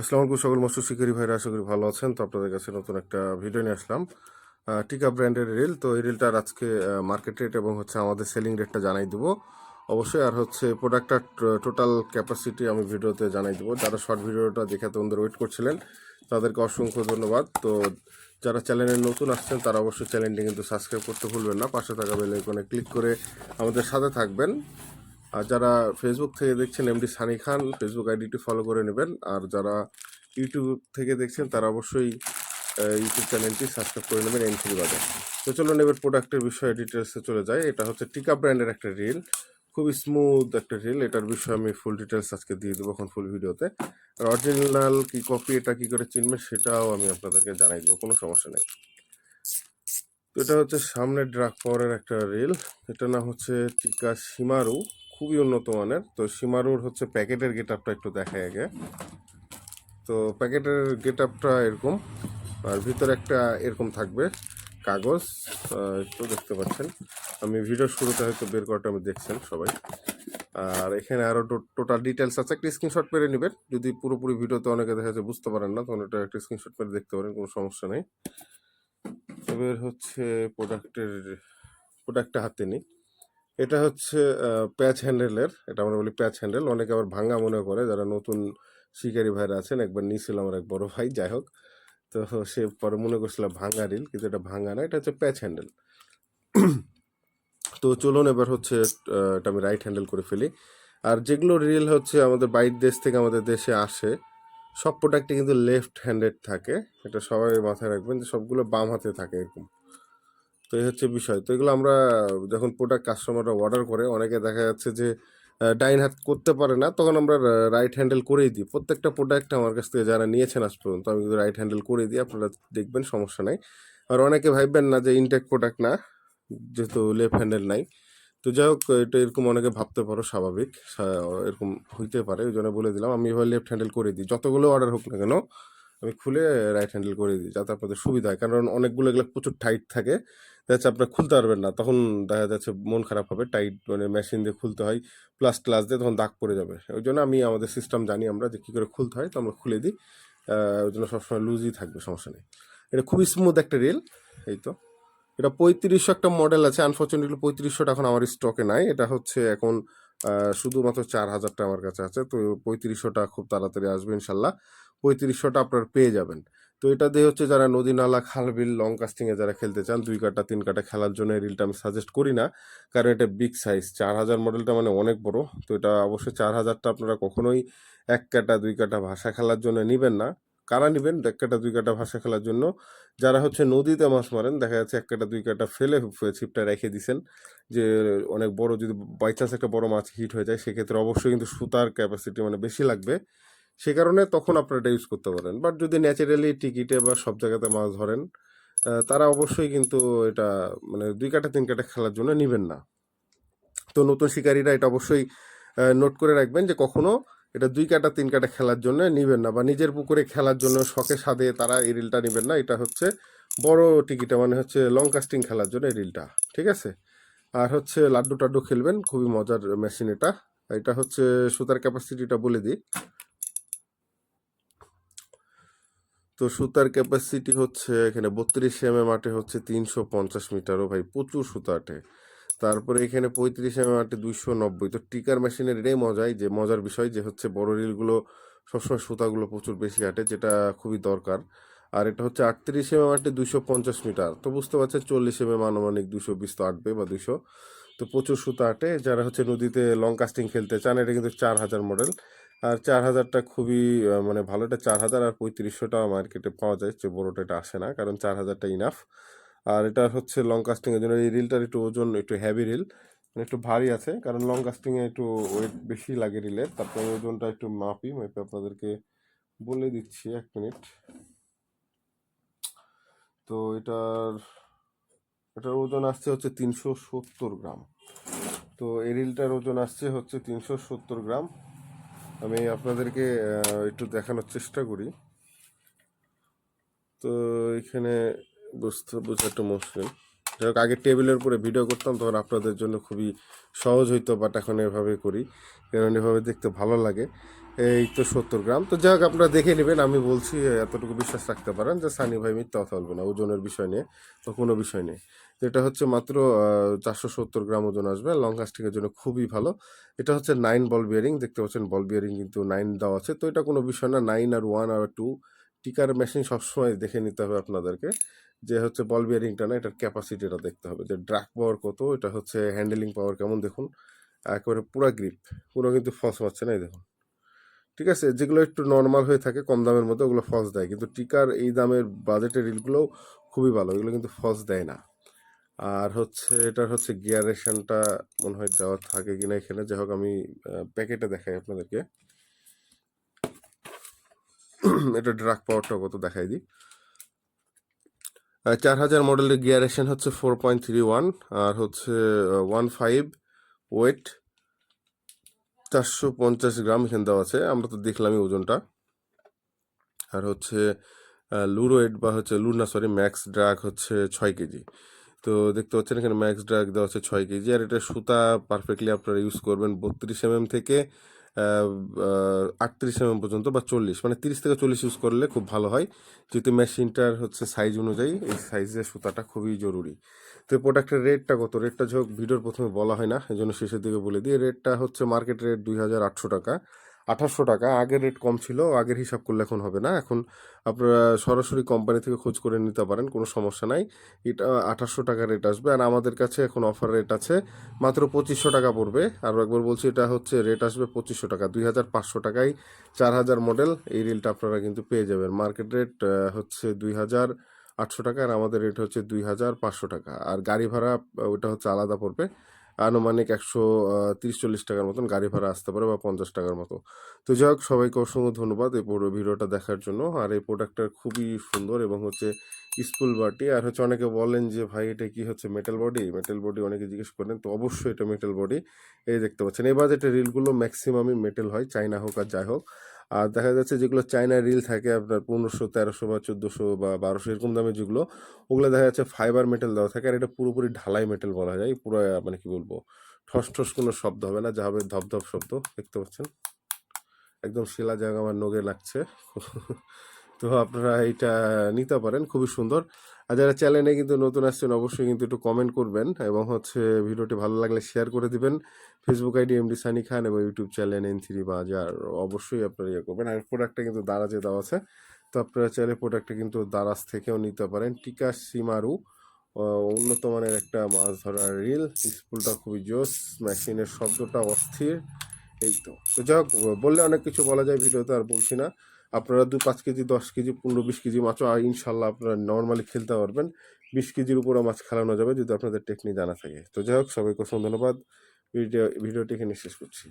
আসসালামু আলাইকুম সকল মৎস্য শিকারী ভাইরা, আশা করি ভালো আছেন। তো আপনাদের কাছে নতুন একটা ভিডিও নিয়ে আসলাম। টিকা ব্র্যান্ডের রিল, তো এই রিলটার আজকে মার্কেট রেট এবং হচ্ছে আমাদের সেলিং রেটটা জানাই দেবো। অবশ্যই আর হচ্ছে প্রোডাক্টটার টোটাল ক্যাপাসিটি আমি ভিডিওতে জানাই দেবো। যারা শর্ট ভিডিওটা দেখে তোমাদের ওয়েট করছিলেন, তাদেরকে অসংখ্য ধন্যবাদ। তো যারা চ্যানেলে নতুন আসছেন, তারা অবশ্যই চ্যানেলটি কিন্তু সাবস্ক্রাইব করতে ভুলবেন না। পাশে থাকা বেল আইকনে ক্লিক করে আমাদের সাথে থাকবেন। আর যারা ফেসবুক থেকে দেখছেন এমডি সানি খান ফেসবুক আইডিটি ফলো করে নেবেন। আর যারা ইউটিউব থেকে দেখছেন, তারা অবশ্যই ইউটিউব চ্যানেলটি সাবস্ক্রাইব করে নেবেন এনথ্রি বাজার। তো চলুন এবার প্রোডাক্টের বিষয়ে ডিটেলসে চলে যায় এটা হচ্ছে টিকা ব্র্যান্ডের একটা রিল খুবই স্মুথ একটা রিল এটার বিষয়ে আমি ফুল ডিটেলস আজকে দিয়ে দেবো এখন ফুল ভিডিওতে আর অরিজিনাল কি কপি এটা কি করে চিনবেন, সেটাও আমি আপনাদেরকে জানাই দেবো, কোনো সমস্যা নেই। তো এটা হচ্ছে সামনে ড্রাগ পাওয়ারের একটা রিল এটা নাম হচ্ছে টিকা সীমারু খুবই উন্নত মানের। তো সীমারুর হচ্ছে প্যাকেটের গেট আপটা একটু দেখায় আগে। তো প্যাকেটের গেট আপটা এরকম, আর ভিতরে একটা এরকম থাকবে কাগজ। একটু দেখতে পাচ্ছেন। আমি ভিডিও শুরুতে হয়তো বের করাটা আমি দেখছেন সবাই। আর এখানে আরও টোটাল ডিটেলস আছে। একটা স্ক্রিনশট মেরে নেবেন। যদি পুরোপুরি ভিডিওতে অনেকে দেখা যাচ্ছে বুঝতে পারেন না, তখন এটা একটা স্ক্রিনশট মেরে দেখতে পারেন, কোনো সমস্যা নেই। এবার হচ্ছে প্রোডাক্টের প্রোডাক্টটা হাতে নিই। এটা হচ্ছে প্যাচ হ্যান্ডেলের, এটা আমরা বলি প্যাচ হ্যান্ডেল। অনেকে আবার ভাঙা মনে করে, যারা নতুন শিকারী ভাইরা আছেন, একবার নিয়েছিল আমার এক বড় ভাই, যাই হোক। তো সে পরে মনে করছিল ভাঙা রিল, কিন্তু এটা ভাঙা না, এটা হচ্ছে প্যাচ হ্যান্ডেল। তো চলুন এবার হচ্ছে এটা আমি রাইট হ্যান্ডেল করে ফেলি। আর যেগুলো রিল হচ্ছে আমাদের বাইরের দেশ থেকে আমাদের দেশে আসে, সব প্রোডাক্টে কিন্তু লেফট হ্যান্ডেড থাকে। এটা সবাই মাথায় রাখবেন যে সবগুলো বাম হাতে থাকে এরকম। তো এই হচ্ছে বিষয়। তো এগুলো আমরা যখন প্রোডাক্ট কাস্টমাররা অর্ডার করে, অনেকে দেখা যাচ্ছে যে ডাইন হাত করতে পারে না, তখন আমরা রাইট হ্যান্ডেল করেই দিই। প্রত্যেকটা প্রোডাক্ট আমার কাছ থেকে যারা নিয়েছেন আজ পর্যন্ত, আমি কিন্তু রাইট হ্যান্ডেল করে দিই, আপনারা দেখবেন, সমস্যা নাই। আর অনেকে ভাববেন না যে ইনটেক প্রোডাক্ট না, যেহেতু লেফট হ্যান্ডেল নাই। তো যাই হোক, এটা এরকম অনেকে ভাবতে পারো, স্বাভাবিক। এরকম হইতে পারে, ওই জন্য বলে দিলাম, আমি এভাবে লেফট হ্যান্ডেল করে দিই। যতগুলো অর্ডার হোক না কেন আমি খুলে রাইট হ্যান্ডেল করে দিই যাতে আপনাদের সুবিধা হয়। কারণ অনেকগুলো এগুলো প্রচুর টাইট থাকে, দেখা যাচ্ছে আপনার খুলতে পারবেন না। তখন দেখা যাচ্ছে মন খারাপ হবে টাইট মানে মেশিন দিয়ে খুলতে হয় প্লাস ক্লাস দিয়ে তখন দাগ পড়ে যাবে। ওই জন্য আমি আমাদের সিস্টেম জানি আমরা যে কী করে খুলতে হয়, তো আমরা খুলে দিই। ওই জন্য সবসময় লুজই থাকবে, সমস্যা নেই। এটা খুবই স্মুথ একটা রেল এই তো। এটা পঁয়ত্রিশশো একটা মডেল আছে আনফর্চুনেটলি পঁয়ত্রিশশোটা এখন আমার স্টকে নাই। এটা হচ্ছে এখন শুধুমাত্র চার হাজারটা আমার কাছে আছে, তো পঁয়ত্রিশশোটা খুব তাড়াতাড়ি আসবে ইনশাল্লাহ। পঁয়ত্রিশশোটা আপনার পেয়ে যাবেন। তো এটা দিয়ে হচ্ছে যারা নদী, নালা, খাল, বিল লং কাস্টিংয়ে যারা খেলতে চান, দুই কাটা, তিন কাটা খেলার জন্য এই রিলটা আমি সাজেস্ট করি না, কারণ এটা বিগ সাইজ চার হাজার মডেলটা মানে অনেক বড়, তো এটা অবশ্যই চার হাজারটা আপনারা কখনোই এক কাটা, দুই কাটা ভাষা খেলার জন্য নেবেন না। কারা নেবেন? এক কাটা দুই কাটা ভাষা খেলার জন্য। যারা হচ্ছে নদীতে মাছ মারেন, দেখা যাচ্ছে এক কাটা, দুই কাটা ফেলে ছিপটা রেখে দিছেন। যে অনেক বড় যদি বাই চান্স একটা বড় মাছ হিট হয়ে যায়, সেক্ষেত্রে অবশ্যই কিন্তু সুতার ক্যাপাসিটি মানে বেশি লাগবে। সে কারণে তখন আপনারা এটা ইউজ করতে পারেন। বাট যদি ন্যাচারালি টিকিটে বা সব জায়গাতে মাছ ধরেন তারা অবশ্যই কিন্তু এটা মানে দুই কাটা, তিন কাটা খেলার জন্য নেবেন না। তো নতুন শিকারীরা এটা অবশ্যই নোট করে রাখবেন যে কখনো এটা দুই কাটা, তিন কাটা খেলার জন্য নিবেন না বা নিজের পুকুরে খেলার জন্য শখে সাদে তারা এই রিলটা নেবেন না। এটা হচ্ছে বড় টিকিটা মানে হচ্ছে লং কাস্টিং খেলার জন্য এই রিলটা, ঠিক আছে? আর হচ্ছে লাড্ডু টাড্ডু খেলবেন, খুবই মজার মেশিন এটা। এটা হচ্ছে সুতার ক্যাপাসিটিটা বলে দিই। তো সুতার ক্যাপাসিটি হচ্ছে এখানে বত্রিশ এম এম আটে হচ্ছে তিনশো পঞ্চাশ মিটারও ভাই, প্রচুর সুতা আটে। তারপরে এখানে পঁয়ত্রিশ এম আটে দুইশো নব্বই। তো টিকার মেশিনের এটাই মজাই, যে মজার বিষয় যে হচ্ছে বড় রিলগুলো সবসময় সুতাগুলো প্রচুর বেশি আটে, যেটা খুবই দরকার। আর এটা হচ্ছে আটত্রিশ এম আটে দুইশো পঞ্চাশ মিটার। তো বুঝতে পারছেন চল্লিশ এম আনুমানিক দুশো বিশ তো আটবে বা দুইশো। তো প্রচুর সুতা আটে, যারা হচ্ছে নদীতে লং কাস্টিং খেলতে চান, এটা কিন্তু চার হাজার মডেল আর চার হাজারটা খুবই মানে ভালো। এটা চার হাজার আর পঁয়ত্রিশশোটা মার্কেটে পাওয়া যায়, যে বড়োটা এটা আসে না, কারণ চার হাজারটা ইনাফ আর এটা হচ্ছে লং কাস্টিংয়ের জন্য। এই রিলটার একটু ওজন একটু হেভি রিল মানে একটু ভারী আছে, কারণ লং কাস্টিংয়ে একটু ওয়েট বেশি লাগে রিলের তারপরে ওজনটা একটু মাপি, মেপে আপনাদেরকে বলে দিচ্ছি এক মিনিট তো এটার এটার ওজন আসছে হচ্ছে তিনশো সত্তর গ্রাম। তো এই রিলটার ওজন আসছে হচ্ছে তিনশো সত্তর গ্রাম। আমি আপনাদেরকে একটু দেখানোর চেষ্টা করি। তো এখানে বুঝতে বোঝা একটু মুশকিল। যাই হোক আগে টেবিলের উপরে ভিডিও করতাম, তখন আপনাদের জন্য খুবই সহজ হইতো বাট এখন এভাবে করি। কারণ এভাবে দেখতে ভালো লাগে। এই তো সত্তর গ্রাম। তো যাই হোক, আপনারা দেখে নেবেন, আমি বলছি, এতটুকু বিশ্বাস রাখতে পারেন যে সানি ভাই মিথ্যা কথা বলবে না, ওজনের বিষয় নিয়ে তো কোনো বিষয় নেই। এটা হচ্ছে মাত্র চারশো সত্তর গ্রাম ওজন আসবে লং কাস্টিংয়ের জন্য খুবই ভালো। এটা হচ্ছে নাইন বল বিয়ারিং দেখতে পাচ্ছেন বল বিয়ারিং কিন্তু নাইন দেওয়া আছে। তো এটা কোনো বিষয় না নাইন আর ওয়ান আর টু টিকার মেশিন সবসময় দেখে নিতে হবে আপনাদেরকে। যে হচ্ছে বল বিয়ারিংটা না, এটার ক্যাপাসিটিটা দেখতে হবে। যে ড্রাগ পাওয়ার কত, এটা হচ্ছে হ্যান্ডেলিং পাওয়ার কেমন দেখুন, একেবারে পুরো গ্রিপ পুরো কিন্তু ফস পাচ্ছে না, এই দেখুন। ঠিক আছে? যেগুলো একটু নর্মাল হয়ে থাকে, কম দামের মধ্যে ওগুলো ফলস দেয়। কিন্তু টিকার এই দামের বাজেটের রিলগুলো খুবই ভালো, এগুলো কিন্তু ফলস দেয় না। আর হচ্ছে, এটার হচ্ছে গিয়ারেশনটা মনে হয় দেওয়া থাকে কিনা এখানে। যাই হোক, আমি প্যাকেটে দেখাই আপনাদেরকে। এটা ড্রাগ পাওয়ারটা কত দেখাই দিই। চার হাজার মডেলের গিয়ারেশন হচ্ছে ফোর পয়েন্ট থ্রি ওয়ান আর হচ্ছে ওয়ান ফাইভ ওয়েট চারশো পঞ্চাশ গ্রাম এখানে দেওয়া আছে। আমরা তো দেখলামই ওজনটা। আর হচ্ছে লুরোয়েড বা হচ্ছে লুনা সরি ম্যাক্স ড্রাগ হচ্ছে ছয় কেজি। তো দেখতে পাচ্ছেন এখানে ম্যাক্স ড্রাগ দেওয়া হচ্ছে ছয় কেজি। আর এটা সুতা পারফেক্টলি আপনারা ইউজ করবেন বত্রিশ এম থেকে আটত্রিশ এম পর্যন্ত বা চল্লিশ মানে তিরিশ থেকে চল্লিশ ইউজ করলে খুব ভালো হয়। যেহেতু মেশিনটার হচ্ছে সাইজ অনুযায়ী এই সাইজের সুতাটা খুবই জরুরি। তো প্রোডাক্টের রেটটা কত? রেটটা যোগ ভিডিওর প্রথমে বলা হয় না এই জন্য শেষের দিকে বলে দিই। রেটটা হচ্ছে মার্কেট রেট দুই হাজার আটশো টাকা। আঠাশশো টাকা। আগের রেট কম ছিল, আগের হিসাব করলে এখন হবে না। এখন আপনারা সরাসরি কোম্পানি থেকে খোঁজ করে নিতে পারেন, কোনো সমস্যা নাই। এটা আঠাশশো টাকা রেট আসবে। আর আমাদের কাছে এখন অফার রেট আছে মাত্র পঁচিশশো টাকা পড়বে। আরও একবার বলছি, এটা হচ্ছে রেট আসবে পঁচিশশো টাকা। দুই হাজার পাঁচশো টাকায় চার হাজার মডেল এই রিলটা আপনারা কিন্তু পেয়ে যাবেন। মার্কেট রেট হচ্ছে দুই হাজার আটশো টাকা আর আমাদের রেট হচ্ছে দুই হাজার পাঁচশো টাকা। আর গাড়ি ভাড়া ওটা হচ্ছে আলাদা পড়বে। আনুমানিক একশো তিরিশ চল্লিশ টাকার মতন গাড়ি ভাড়া আসতে পারে বা পঞ্চাশ টাকার মতো। তো যাই হোক, সবাইকে অসংখ্য ধন্যবাদ এই পুরো ভিডিওটা দেখার জন্য। আর এই প্রোডাক্টটা খুবই সুন্দর এবং হচ্ছে স্কুল বাটি আর হচ্ছে অনেকে বলেন যে, ভাই, এটা কি হচ্ছে মেটাল বডি মেটাল বডি অনেকে জিজ্ঞেস করেন, তো অবশ্যই এটা মেটাল বডি এই দেখতে পাচ্ছেন। এই বাজেটের রিলগুলো ম্যাক্সিমামই মেটাল হয় চাইনা হোক আর যাই হোক। আর দেখা যাচ্ছে যেগুলো চায়না রিল থাকে আপনার পনেরোশো, তেরোশো বা চোদ্দোশো বা বারোশো, এরকম দামে যেগুলো, ওগুলো দেখা যাচ্ছে ফাইবার মেটাল দেওয়া থাকে। আর এটা পুরোপুরি ঢালাই মেটাল বলা যায়। পুরো মানে কি বলব, ঠস ঠস কোনো শব্দ হবে না। যা হবে ধপধপ শব্দ, দেখতে পাচ্ছেন? একদম শিলা জায়গা আমার নগে লাগছে। তো আপনারা এটা নিতে পারেন, খুবই সুন্দর। আর যারা চ্যানেলে কিন্তু নতুন আসছেন, অবশ্যই কিন্তু একটু কমেন্ট করবেন এবং হচ্ছে ভিডিওটি ভালো লাগলে শেয়ার করে দিবেন। Facebook ID MD Sunny Khan এবং ইউটিউব চ্যানেল এন থ্রি বাজার অবশ্যই আপনারা ইয়ে করবেন। আর প্রোডাক্টটা কিন্তু দারাজে দেওয়া আছে। তো আপনারা চাইলে প্রোডাক্টটা কিন্তু দারাজ থেকেও নিতে পারেন। টিকা সিমারু উন্নত মানের একটা মাছ ধরার রিল স্কুলটা খুবই জোস মেশিনের শব্দটা অস্থির। এই তো। তো যাই হোক বললে অনেক কিছু বলা যায় ভিডিওতে, আর বলছি না। আপনারা দু পাঁচ কেজি, দশ কেজি, পনেরো, বিশ কেজি মাছও আর ইনশাল্লাহ আপনারা নর্মালি খেলতে পারবেন। বিশ কেজির উপরও মাছ খেলানো যাবে যদি আপনাদের টেকনিক জানা থাকে। তো যাই হোক, সবাইকে ধন্যবাদ। ভিডিও ভিডিওটি এখানে শেষ করছি।